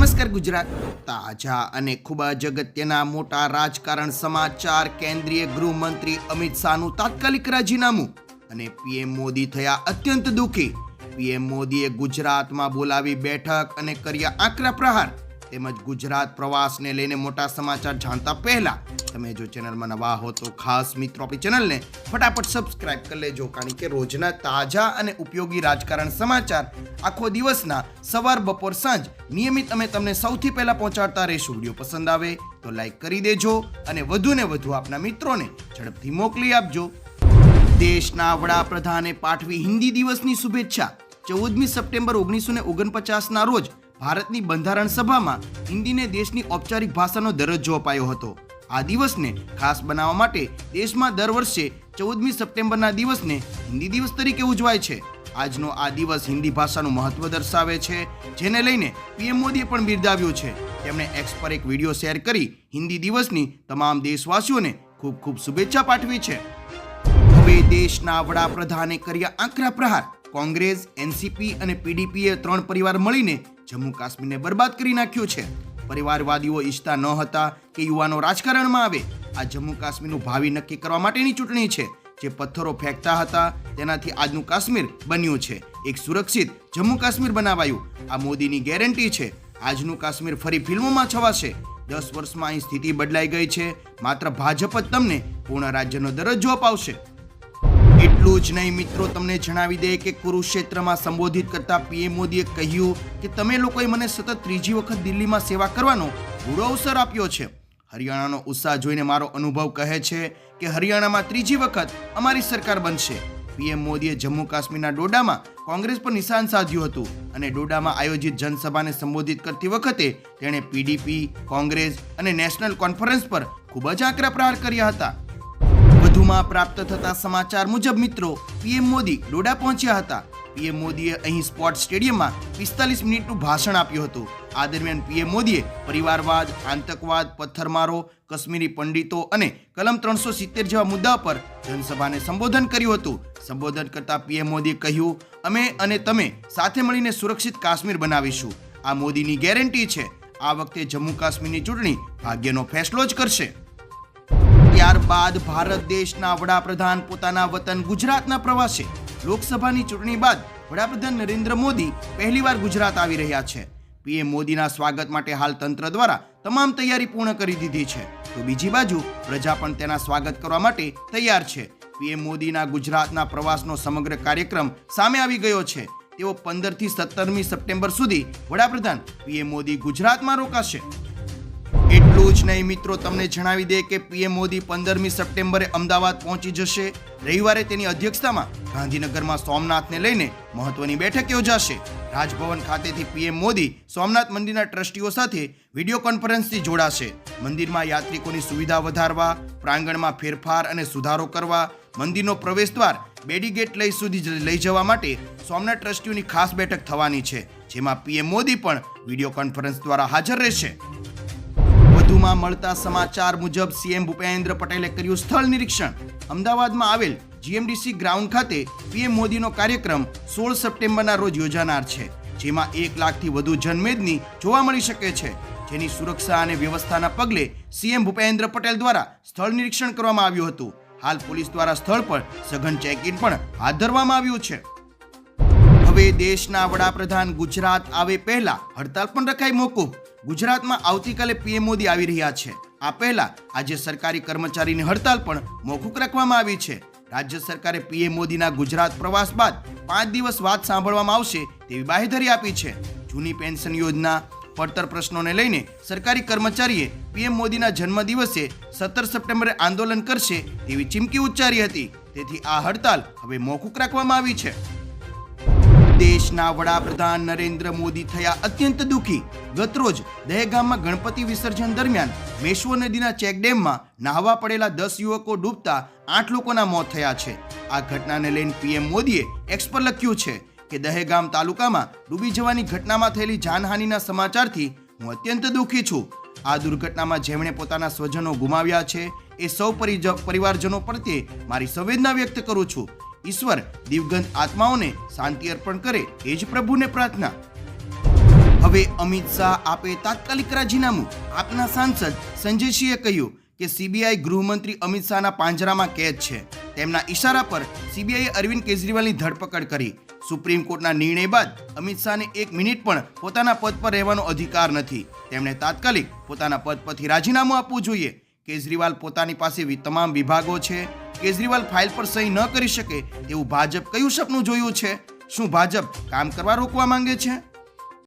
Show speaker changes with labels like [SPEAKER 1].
[SPEAKER 1] નમસ્કાર ગુજરાત, તાજા અને ખૂબ જ અગત્યના મોટા રાજકારણ સમાચાર કેન્દ્રીય ગૃહમંત્રી અમિત શાહનું તાત્કાલિક રાજીનામું અને પીએમ મોદી થયા અત્યંત દુઃખી. પીએમ મોદીએ ગુજરાતમાં બોલાવી બેઠક અને કર્યા આકરા પ્રહાર. તેમજ ગુજરાત પ્રવાસને લઈને મોટા સમાચાર જાણતા પહેલા તમે જો ચેનલમાં નવા હો તો ખાસ મિત્રો આપણી ચેનલને ફટાફટ સબસ્ક્રાઇબ કરી લેજો, કારણ કે રોજના તાજા અને ઉપયોગી રાજકારણ સમાચાર આખો દિવસના સવાર, બપોર, સાંજ નિયમિત અમે તમને સૌથી પહેલાં પહોંચાડતા રહીશું. વીડિયો પસંદ આવે તો લાઈક કરી દેજો અને વધુને વધુ આપના મિત્રોને ઝડપથી મોકલી આપજો. દેશના વડાપ્રધાને પાઠવી હિન્દી દિવસની શુભેચ્છા. ચૌદમી સપ્ટેમ્બર ઓગણીસો ને ઓગણપચાસના રોજ ભારતની બંધારણ સભામાં હિન્દીને દેશની ઔપચારિક ભાષાનો દરજ્જો અપાયો હતો. આ દિવસને ખાસ બનાવવા માટે દેશમાં દર વર્ષે ચૌદમી સપ્ટેમ્બરના દિવસને હિન્દી દિવસ તરીકે ઉજવાય છે. આજનો આ દિવસ હિન્દી ભાષાનું મહત્વ દર્શાવે છે, જેને લઈને પીએમ મોદીએ પણ બિરદાવ્યું છે. તેમણે એક્સ પર એક વીડિયો શેર કરી હિન્દી દિવસની તમામ દેશવાસીઓને ખૂબ ખૂબ શુભેચ્છા પાઠવી છે. હવે દેશના વડાપ્રધાને કર્યા આકરા પ્રહાર. કોંગ્રેસ, એનસીપી અને પીડીપીએ ત્રણ પરિવાર મળીને જમ્મુ કાશ્મીરને બરબાદ કરી નાખ્યું છે. પરિવારવાદીઓ ઈચ્છતા ન હતા કે યુવાનો રાજકારણમાં આવે. આ જમ્મુ કાશ્મીરનું ભાવિ નક્કી કરવા માટેની ચૂંટણી છે. જે પથ્થરો ફેંકતા હતા, તેનાથી આજનું કાશ્મીર બન્યું છે. એક સુરક્ષિત જમ્મુ કાશ્મીર બનાવાયું. આ મોદીની ગેરંટી છે. આજનું કાશ્મીર ફરી ફિલ્મોમાં છવાશે. દસ વર્ષમાં અહીં સ્થિતિ બદલાઈ ગઈ છે. માત્ર ભાજપ જ તમને પૂર્ણ રાજ્યનો દરજ્જો અપાવશે. એટલું જ નહીં મિત્રો, તમને જણાવી દે કે કુરુક્ષેત્રમાં સંબોધિત કરતા પીએમ મોદીએ કહ્યું કે તમે લોકોએ મને સતત ત્રીજી વખત દિલ્હીમાં સેવા કરવાનો પૂરો અવસર આપ્યો છે. હરિયાણાનો ઉત્સાહ જોઈને મારો અનુભવ કહે છે કે હરિયાણામાં ત્રીજી વખત અમારી સરકાર બનશે. પીએમ મોદીએ જમ્મુ કાશ્મીરના ડોડામાં કોંગ્રેસ પર નિશાન સાધ્યું હતું અને ડોડામાં આયોજિત જનસભાને સંબોધિત કરતી વખતે તેણે પીડીપી કોંગ્રેસ અને નેશનલ કોન્ફરન્સ પર ખૂબ જ આકરા પ્રહાર કર્યા હતા. વધુમાં પ્રાપ્ત થતા સમાચાર મુજબ મિત્રો, પીએમ મોદી ડોડા પહોંચ્યા હતા. પીએમ મોદીએ અહીં સ્પોર્ટ સ્ટેડિયમમાં પિસ્તાલીસ મિનિટનું ભાષણ આપ્યું હતું. આ દરમિયાન પીએમ મોદીએ પરિવારવાદ, આતંકવાદ, પથ્થરમારો, કાશ્મીરી પંડિતો અને કલમ ત્રણસો સિત્તેર જેવા મુદ્દા પર જનસભાને સંબોધન કર્યું હતું. સંબોધન કરતા પીએમ મોદીએ કહ્યું, અમે અને તમે સાથે મળીને સુરક્ષિત કાશ્મીર બનાવીશું. આ મોદીની ગેરંટી છે. આ વખતે જમ્મુ કાશ્મીરની ચૂંટણી ભાગ્યનો ફેસલો જ કરશે. ત્યારબાદ ભારત દેશના વડાપ્રધાન પોતાના વતન ગુજરાતના પ્રવાસે. લોકસભાની ચૂંટણી બાદ વડાપ્રધાન નરેન્દ્ર મોદી પહેલીવાર ગુજરાત આવી રહ્યા છે. પીએમ મોદીના સ્વાગત માટે હાલ તંત્ર દ્વારા તમામ તૈયારી પૂર્ણ કરી દીધી છે. તો બીજી બાજુ પ્રજા પણ તેના સ્વાગત કરવા માટે તૈયાર છે. પીએમ મોદીના ગુજરાતના પ્રવાસનો સમગ્ર કાર્યક્રમ સામે આવી ગયો છે. તેઓ પંદરથી સત્તરમી સપ્ટેમ્બર સુધી વડાપ્રધાન પીએમ મોદી ગુજરાતમાં રોકાશે. એટલું જ નહીં, મિત્રો, તમને જણાવી દે કે પીએમ મોદી પંદરમી સપ્ટેમ્બરે અમદાવાદ પહોંચી જશે. રવિવારે તેની અધ્યક્ષતામાં ગાંધીનગરમાં સોમનાથને લઈને મહત્વની બેઠક યોજાશે. રાજભવન ખાતેથી પીએમ મોદી સોમનાથ મંદિરના ટ્રસ્ટીઓ સાથે વીડિયો કોન્ફરન્સથી જોડાશે. મંદિરમાં યાત્રિકોની સુવિધા વધારવા, પ્રાંગણમાં ફેરફાર અને સુધારો કરવા, મંદિરનો પ્રવેશ દ્વાર બેડીગેટ લઈ સુધી લઈ જવા માટે સોમનાથ ટ્રસ્ટીઓની ખાસ બેઠક થવાની છે, જેમાં પીએમ મોદી પણ વીડિયો કોન્ફરન્સ દ્વારા હાજર રહેશે. વધુમાં મળતા સમાચાર મુજબ સીએમ ભૂપેન્દ્ર પટેલે કર્યું સ્થળ નિરીક્ષણ. અમદાવાદમાં આવેલ જીએમડીસી ગ્રાઉન્ડ ખાતે પીએમ મોદીનો કાર્યક્રમ સોળ સપ્ટેમ્બરના રોજ યોજાનાર છે, જેમાં એક લાખથી વધુ જનમેદની જોવા મળી શકે છે. જેની સુરક્ષા અને વ્યવસ્થાના પગલે સીએમ ભૂપેન્દ્ર પટેલ દ્વારા સ્થળ નિરીક્ષણ કરવામાં આવ્યું હતું. હાલ પોલીસ દ્વારા સ્થળ પર સઘન ચેકિંગ પણ હાથ ધરવામાં આવ્યું છે. હવે દેશના વડાપ્રધાન ગુજરાત આવે પહેલા હડતાલ પણ રખાઈ મોકૂફ. ગુજરાતમાં આવતીકાલે પીએમ મોદી આવી રહ્યા છે. આ પહેલા આજે સરકારી કર્મચારીની હડતાલ પણ મોકૂફ રાખવામાં આવી છે. રાજ્ય સરકારે પીએમ મોદીના ગુજરાત પ્રવાસ બાદ પાંચ દિવસ વાત સાંભળવામાં આવશે તેવી બાહેધરી આપી છે. જૂની પેન્શન યોજના પડતર પ્રશ્નોને લઈને સરકારી કર્મચારીએ પીએમ મોદીના જન્મદિવસે સત્તર સપ્ટેમ્બરે આંદોલન કરશે તેવી ચીમકી ઉચ્ચારી હતી. તેથી આ હડતાલ હવે મોકૂફ રાખવામાં આવી છે. દેશના વડાપ્રધાન નરેન્દ્ર મોદી થયા અત્યંત દુઃખી. ગતરોજ દહેગામમાં ગણપતિ વિસર્જન દરમિયાન મેશ્વો નદીના ચેકડેમમાં નાહવા પડેલા દસ યુવકો ડૂબતા આઠ લોકોના મોત થયા છે. આ ઘટનાને લઈને પીએમ મોદીએ એક્સ લખ્યું છે કે દહેગામ તાલુકામાં ડૂબી જવાની ઘટનામાં થયેલી જાનહાનિના સમાચારથી હું અત્યંત દુઃખી છું. આ દુર્ઘટનામાં જેમણે પોતાના સ્વજનો ગુમાવ્યા છે, એ સૌ પરિવારજનો પ્રત્યે મારી સંવેદના વ્યક્ત કરું છું. ઈશ્વર દિવગંત આત્માઓને શાંતિ અર્પણ કરે એ જ પ્રભુને પ્રાર્થના. હવે અમિત શાહ આપે તાત્કાલિક રાજીનામું. આપના સાંસદ સંજયસિંહે કહ્યું કે સીબીઆઈ ગૃહમંત્રી અમિત શાહના પાંજરામાં કેદ છે. તેમના ઈશારા પર સીબીઆઈએ અરવિંદ કેજરીવાલની ધરપકડ કરી. સુપ્રીમ કોર્ટના નિર્ણય બાદ અમિત શાહને એક મિનિટ પણ પોતાના પદ પર રહેવાનો અધિકાર નથી. તેમણે તાત્કાલિક પોતાના પદ પરથી રાજીનામું આપવું જોઈએ. કેજરીવાલ પોતાની પાસે તમામ વિભાગો છે. કેજરીવાલ ફાઇલ પર સહી ન કરી શકે એવું ભાજપ કયું સપનું જોયું છે? શું ભાજપ કામ કરવા રોકવા માંગે છે?